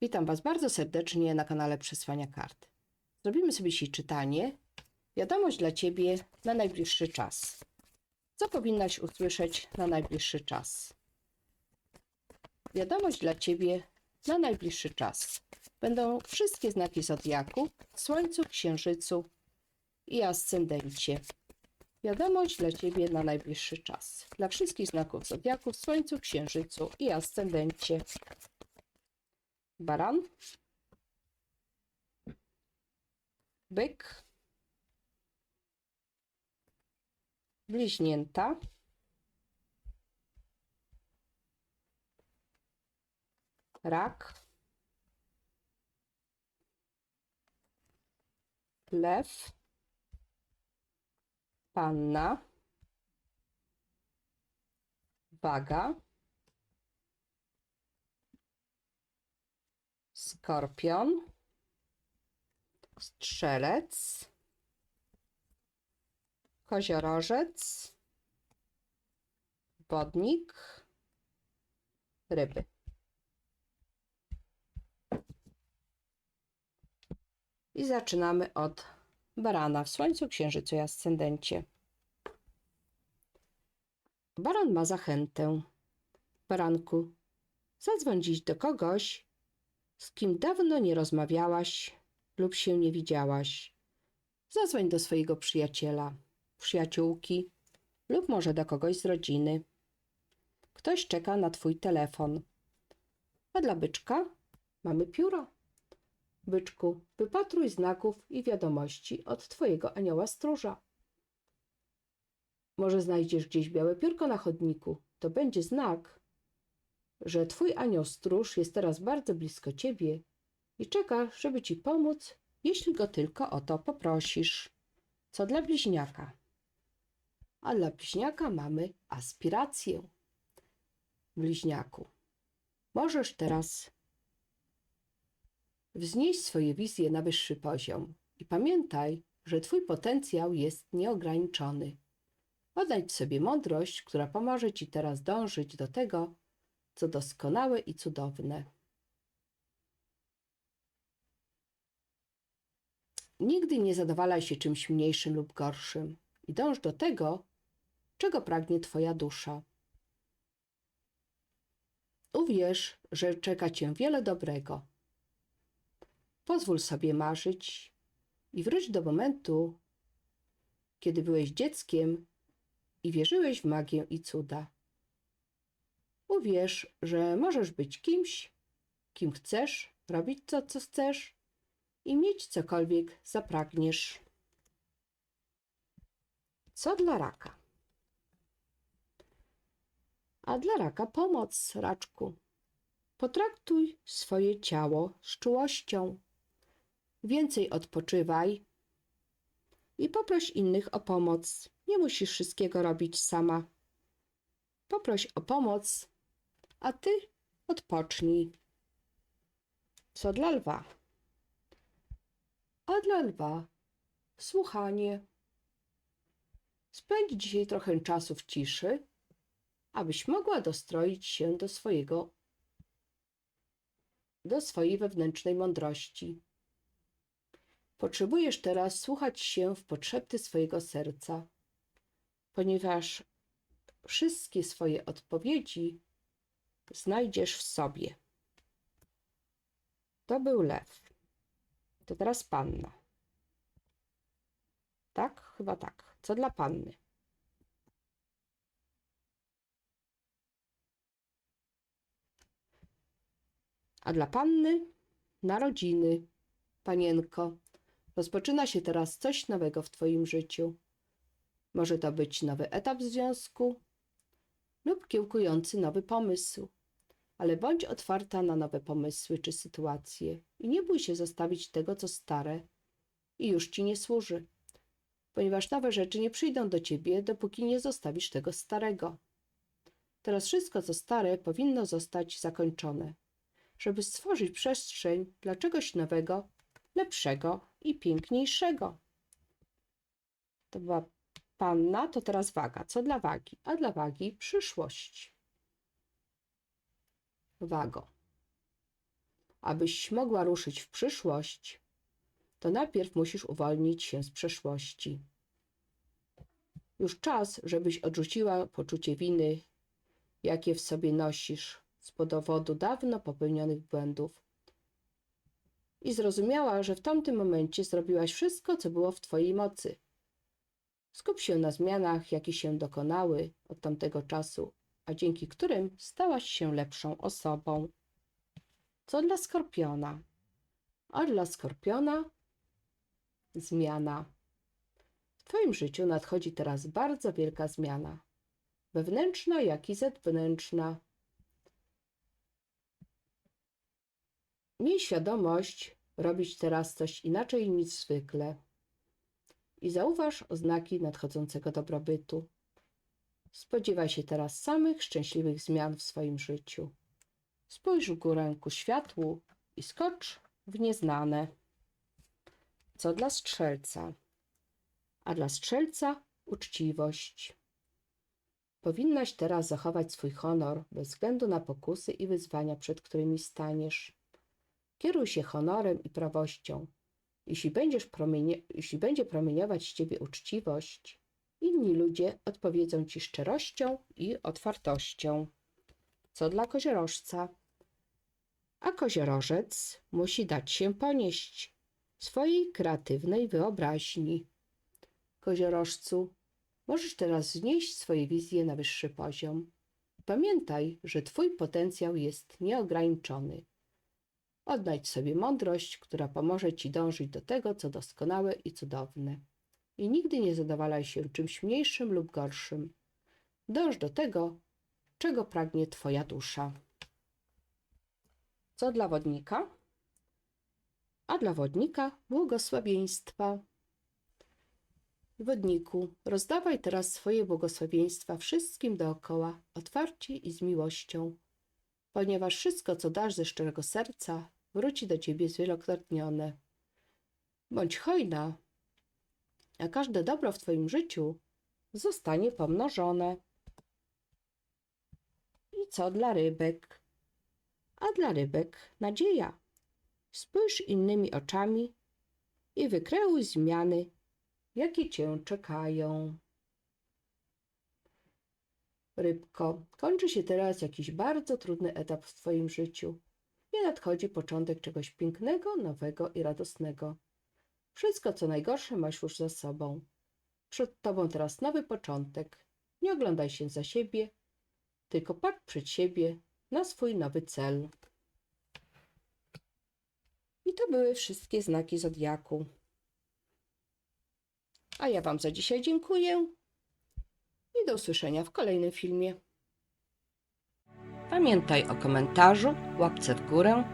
Witam Was bardzo serdecznie na kanale Przesłania Kart. Zrobimy sobie dzisiaj czytanie. Wiadomość dla Ciebie na najbliższy czas. Co powinnaś usłyszeć na najbliższy czas? Wiadomość dla Ciebie na najbliższy czas. Będą wszystkie znaki Zodiaku, Słońcu, Księżycu i Ascendencie. Wiadomość dla Ciebie na najbliższy czas. Dla wszystkich znaków Zodiaku, Słońcu, Księżycu i Ascendencie. Baran. Byk. Bliźnięta. Rak. Lew. Panna. Waga. Skorpion. Strzelec. Koziorożec. Wodnik. Ryby. I zaczynamy od barana w Słońcu, Księżycu i Ascendencie. Baran ma zachętę. Baranku, zadzwoń dziś do kogoś, z kim dawno nie rozmawiałaś lub się nie widziałaś. Zadzwoń do swojego przyjaciela, przyjaciółki lub może do kogoś z rodziny. Ktoś czeka na twój telefon. A dla byczka mamy pióro. Byczku, wypatruj znaków i wiadomości od twojego anioła stróża. Może znajdziesz gdzieś białe piórko na chodniku. To będzie znak, że twój anioł stróż jest teraz bardzo blisko ciebie i czeka, żeby ci pomóc, jeśli go tylko o to poprosisz. Co dla bliźniaka? A dla bliźniaka mamy aspirację. Bliźniaku, możesz teraz wznieść swoje wizje na wyższy poziom i pamiętaj, że twój potencjał jest nieograniczony. Oddaj sobie mądrość, która pomoże ci teraz dążyć do tego, co doskonałe i cudowne. Nigdy nie zadowalaj się czymś mniejszym lub gorszym i dąż do tego, czego pragnie Twoja dusza. Uwierz, że czeka Cię wiele dobrego. Pozwól sobie marzyć i wróć do momentu, kiedy byłeś dzieckiem i wierzyłeś w magię i cuda. Uwierz, że możesz być kimś, kim chcesz, robić to, co chcesz i mieć cokolwiek zapragniesz. Co dla raka? A dla raka pomoc, raczku. Potraktuj swoje ciało z czułością. Więcej odpoczywaj i poproś innych o pomoc. Nie musisz wszystkiego robić sama. Poproś o pomoc a ty odpocznij. Co dla lwa? A dla lwa słuchanie. Spędź dzisiaj trochę czasu w ciszy, abyś mogła dostroić się do swojego do swojej wewnętrznej mądrości. Potrzebujesz teraz słuchać się w potrzeby swojego serca, ponieważ wszystkie swoje odpowiedzi znajdziesz w sobie. To był lew. To teraz panna. Tak? Chyba tak. Co dla panny? A dla panny narodziny, panienko. Rozpoczyna się teraz coś nowego w Twoim życiu. Może to być nowy etap w związku lub kiełkujący nowy pomysł ale bądź otwarta na nowe pomysły czy sytuacje i nie bój się zostawić tego, co stare i już ci nie służy, ponieważ nowe rzeczy nie przyjdą do ciebie, dopóki nie zostawisz tego starego. Teraz wszystko, co stare, powinno zostać zakończone, żeby stworzyć przestrzeń dla czegoś nowego, lepszego i piękniejszego. To była panna, to teraz waga. Co dla wagi? A dla wagi przyszłość wago. Abyś mogła ruszyć w przyszłość, to najpierw musisz uwolnić się z przeszłości. Już czas, żebyś odrzuciła poczucie winy, jakie w sobie nosisz z powodu dawno popełnionych błędów. I zrozumiała, że w tamtym momencie zrobiłaś wszystko, co było w twojej mocy. Skup się na zmianach, jakie się dokonały od tamtego czasu, a dzięki którym stałaś się lepszą osobą. Co dla skorpiona? A dla skorpiona zmiana. W Twoim życiu nadchodzi teraz bardzo wielka zmiana, wewnętrzna, jak i zewnętrzna. Miej świadomość robić teraz coś inaczej niż zwykle i zauważ oznaki nadchodzącego dobrobytu. Spodziewaj się teraz samych szczęśliwych zmian w swoim życiu. Spójrz w górę ku światłu i skocz w nieznane. Co dla strzelca? A dla strzelca uczciwość. Powinnaś teraz zachować swój honor bez względu na pokusy i wyzwania, przed którymi staniesz. Kieruj się honorem i prawością. Jeśli, będziesz jeśli będzie promieniować z ciebie uczciwość, inni ludzie odpowiedzą ci szczerością i otwartością. Co dla koziorożca? A koziorożec musi dać się ponieść swojej kreatywnej wyobraźni. Koziorożcu, możesz teraz znieść swoje wizje na wyższy poziom. Pamiętaj, że twój potencjał jest nieograniczony. Odnajdź sobie mądrość, która pomoże ci dążyć do tego, co doskonałe i cudowne. I nigdy nie zadowalaj się czymś mniejszym lub gorszym. Dąż do tego, czego pragnie twoja dusza. Co dla wodnika? A dla wodnika błogosławieństwa. Wodniku, rozdawaj teraz swoje błogosławieństwa wszystkim dookoła, otwarcie i z miłością, ponieważ wszystko, co dasz ze szczerego serca, wróci do ciebie zwielokrotnione. Bądź hojna, a każde dobro w twoim życiu zostanie pomnożone. I co dla rybek? A dla rybek nadzieja. Spójrz innymi oczami i wykreuj zmiany, jakie cię czekają. Rybko, kończy się teraz jakiś bardzo trudny etap w twoim życiu i nadchodzi początek czegoś pięknego, nowego i radosnego. Wszystko, co najgorsze, masz już za sobą. Przed tobą teraz nowy początek. Nie oglądaj się za siebie, tylko patrz przed siebie na swój nowy cel. I to były wszystkie znaki zodiaku. A ja Wam za dzisiaj dziękuję i do usłyszenia w kolejnym filmie. Pamiętaj o komentarzu, łapce w górę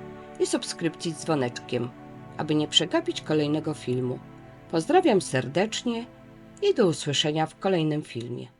i subskrypcji z dzwoneczkiem, aby nie przegapić kolejnego filmu. Pozdrawiam serdecznie i do usłyszenia w kolejnym filmie.